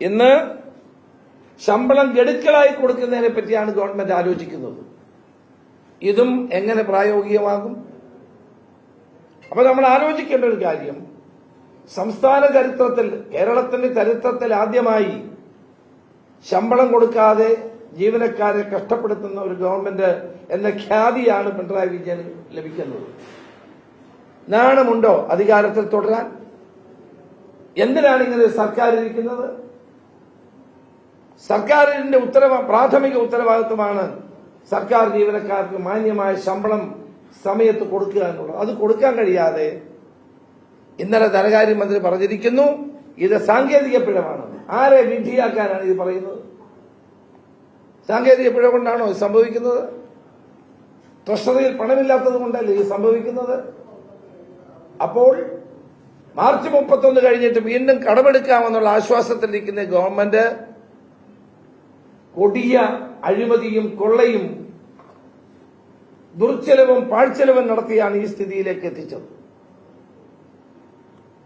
ഇന്ന് ശമ്പളം ഗഡുക്കളായി കൊടുക്കുന്നതിനെ പറ്റിയാണ് ഗവൺമെന്റ് ആലോചിക്കുന്നത്. ഇതും എങ്ങനെ പ്രായോഗികമാകും? അപ്പൊ നമ്മൾ ആലോചിക്കേണ്ട ഒരു കാര്യം. സംസ്ഥാന ചരിത്രത്തിൽ കേരളത്തിന്റെ ചരിത്രത്തിൽ ആദ്യമായി ശമ്പളം കൊടുക്കാതെ ജീവനക്കാരെ കഷ്ടപ്പെടുത്തുന്ന ഒരു ഗവൺമെന്റ് എന്ന ഖ്യാതിയാണ് പിണറായി വിജയന് ലഭിക്കുന്നത്. നാണമുണ്ടോ അധികാരത്തിൽ തുടരാൻ? എന്തിനാണ് ഇങ്ങനെ സർക്കാർ ഇരിക്കുന്നത് സർക്കാരിന്റെ ഉത്തരവ പ്രാഥമിക ഉത്തരവാദിത്വമാണ് സർക്കാർ ജീവനക്കാർക്ക് മാന്യമായ ശമ്പളം സമയത്ത് കൊടുക്കുക എന്നുള്ളത്. അത് കൊടുക്കാൻ കഴിയാതെ ഇന്നലെ ധനകാര്യമന്ത്രി പറഞ്ഞിരിക്കുന്നു ഇത് സാങ്കേതിക പിഴവാണ്. ആരെ വിധിയാക്കാനാണ് ഇത് പറയുന്നത്? സാങ്കേതിക പിഴ കൊണ്ടാണോ ഇത് സംഭവിക്കുന്നത്? ട്രഷറിയിൽ പണമില്ലാത്തത് കൊണ്ടല്ലേ ഇത് സംഭവിക്കുന്നത്? അപ്പോൾ മാർച്ച് മുപ്പത്തൊന്ന് കഴിഞ്ഞിട്ട് വീണ്ടും കടമെടുക്കാമെന്നുള്ള ആശ്വാസത്തിലിരിക്കുന്ന ഗവൺമെന്റ് കൊടിയ അഴിമതിയും കൊള്ളയും ദുർച്ചെലവും പാഴ്ചെലവും നടത്തിയാണ് ഈ സ്ഥിതിയിലേക്ക് എത്തിച്ചത്.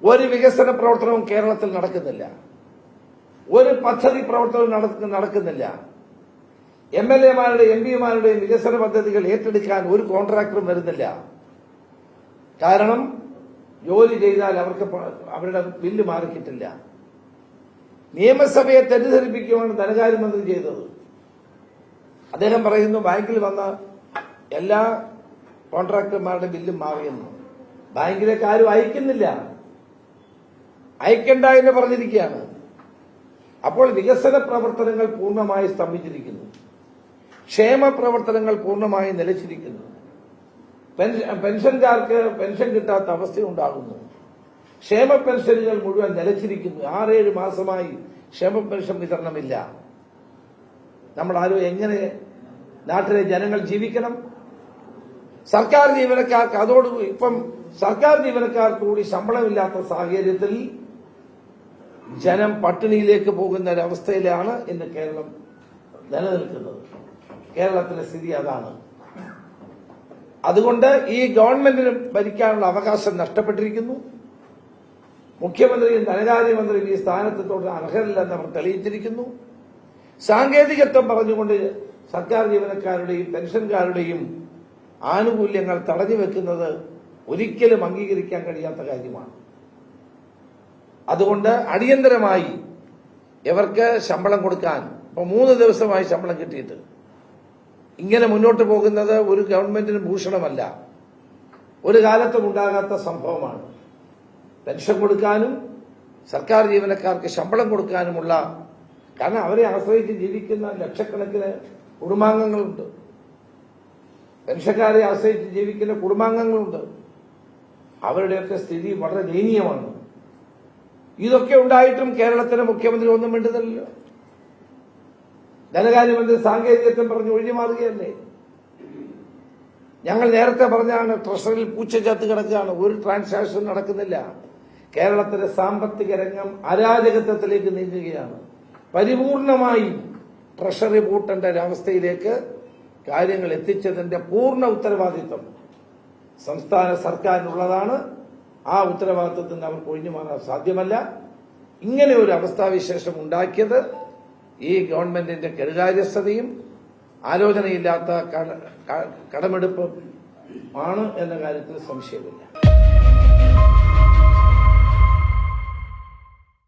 ഒരു വികസന പ്രവർത്തനവും കേരളത്തിൽ നടക്കുന്നില്ല. ഒരു പദ്ധതി പ്രവർത്തനവും നടക്കുന്നില്ല. എം എൽ എമാരുടെ എം പിമാരുടെയും വികസന പദ്ധതികൾ ഏറ്റെടുക്കാൻ ഒരു കോൺട്രാക്ടറും വരുന്നില്ല. കാരണം ജോലി ചെയ്താൽ അവർക്ക് അവരുടെ ബില്ല് മാറിക്കിട്ടില്ല. നിയമസഭയെ തെറ്റിദ്ധരിപ്പിക്കുകയാണ് ധനകാര്യമന്ത്രി ചെയ്തത്. അദ്ദേഹം പറയുന്നു ബാങ്കിൽ വന്ന എല്ലാ കോൺട്രാക്ടർമാരുടെ ബില്ലും മാറിയെന്നു. ബാങ്കിലേക്ക് ആരും അയക്കുന്നില്ല. അയക്കണ്ട എന്ന് പറഞ്ഞിരിക്കുകയാണ്. അപ്പോൾ വികസന പ്രവർത്തനങ്ങൾ പൂർണമായി സ്തംഭിച്ചിരിക്കുന്നു. ക്ഷേമ പ്രവർത്തനങ്ങൾ പൂർണമായി നിലച്ചിരിക്കുന്നു. പെൻഷൻകാർക്ക് പെൻഷൻ കിട്ടാത്ത അവസ്ഥയുണ്ടാകുന്നു. ക്ഷേമ പെൻഷനുകൾ മുഴുവൻ നിലച്ചിരിക്കുന്നു. ആറേഴ് മാസമായി ക്ഷേമ പെൻഷൻ വിതരണമില്ല. നമ്മൾ ആരും എങ്ങനെ നാട്ടിലെ ജനങ്ങൾ ജീവിക്കണം? സർക്കാർ ജീവനക്കാർക്ക് അതോട് ഇപ്പം സർക്കാർ ജീവനക്കാർക്ക് കൂടി ശമ്പളമില്ലാത്ത സാഹചര്യത്തിൽ ജനം പട്ടിണിയിലേക്ക് പോകുന്ന ഒരവസ്ഥയിലാണ് ഇന്ന് കേരളം നിലനിൽക്കുന്നത്. കേരളത്തിലെ സ്ഥിതി അതാണ്. അതുകൊണ്ട് ഈ ഗവൺമെന്റിന് ഭരിക്കാനുള്ള അവകാശം നഷ്ടപ്പെട്ടിരിക്കുന്നു. മുഖ്യമന്ത്രിയും ധനകാര്യമന്ത്രിയും ഈ സ്ഥാനത്ത് തുടരാൻ അർഹരല്ലെന്ന് അവർ തെളിയിച്ചിരിക്കുന്നു. സാങ്കേതികത്വം പറഞ്ഞുകൊണ്ട് സർക്കാർ ജീവനക്കാരുടെയും പെൻഷൻകാരുടെയും ആനുകൂല്യങ്ങൾ തടഞ്ഞു വെക്കുന്നത് ഒരിക്കലും അംഗീകരിക്കാൻ കഴിയാത്ത കാര്യമാണ്. അതുകൊണ്ട് അടിയന്തരമായി ഇവർക്ക് ശമ്പളം കൊടുക്കാൻ ഇപ്പൊ മൂന്ന് ദിവസമായി ശമ്പളം കിട്ടിയിട്ട്. ഇങ്ങനെ മുന്നോട്ട് പോകുന്നത് ഒരു ഗവൺമെന്റിന് ഭൂഷണമല്ല. ഒരു കാലത്തും ഉണ്ടാകാത്ത സംഭവമാണ്. പെൻഷൻ കൊടുക്കാനും സർക്കാർ ജീവനക്കാർക്ക് ശമ്പളം കൊടുക്കാനുമുള്ള കാരണം അവരെ ആശ്രയിച്ച് ജീവിക്കുന്ന ലക്ഷക്കണക്കിന് കുടുംബാംഗങ്ങളുണ്ട്. പെൻഷൻകാരെ ആശ്രയിച്ച് ജീവിക്കുന്ന കുടുംബാംഗങ്ങളുണ്ട്. അവരുടെയൊക്കെ സ്ഥിതി വളരെ ദയനീയമാണ്. ഇതൊക്കെ ഉണ്ടായിട്ടും കേരളത്തിലെ മുഖ്യമന്ത്രി ഒന്നും മിണ്ടുന്നില്ലല്ലോ. ധനകാര്യമന്ത്രി സാങ്കേതികത്വം പറഞ്ഞ് ഒഴിഞ്ഞുമാറുകയല്ലേ ഞങ്ങൾ നേരത്തെ പറഞ്ഞാണ് ട്രഷറിയിൽ പൂച്ച ചത്ത് കിടക്കുകയാണ്. ഒരു ട്രാൻസാക്ഷൻ നടക്കുന്നില്ല. കേരളത്തിലെ സാമ്പത്തിക രംഗം അരാജകത്വത്തിലേക്ക് നീങ്ങുകയാണ്. പരിപൂർണമായി ട്രഷറി പൂട്ടേണ്ട ഒരവസ്ഥയിലേക്ക് കാര്യങ്ങൾ എത്തിച്ചതിന്റെ പൂർണ ഉത്തരവാദിത്വം സംസ്ഥാന സർക്കാരിനുള്ളതാണ്. ആ ഉത്തരവാദിത്വത്തിൽ നിന്ന് അവർക്ക് ഒഴിഞ്ഞു മാറാൻ സാധ്യമല്ല. ഇങ്ങനെ ഒരു അവസ്ഥാവിശേഷം ഉണ്ടാക്കിയത് ഈ ഗവൺമെന്റിന്റെ കെടുകാര്യസ്ഥതയും ആലോചനയില്ലാത്ത കടമെടുപ്പും ആണ് എന്ന കാര്യത്തിൽ സംശയമില്ല.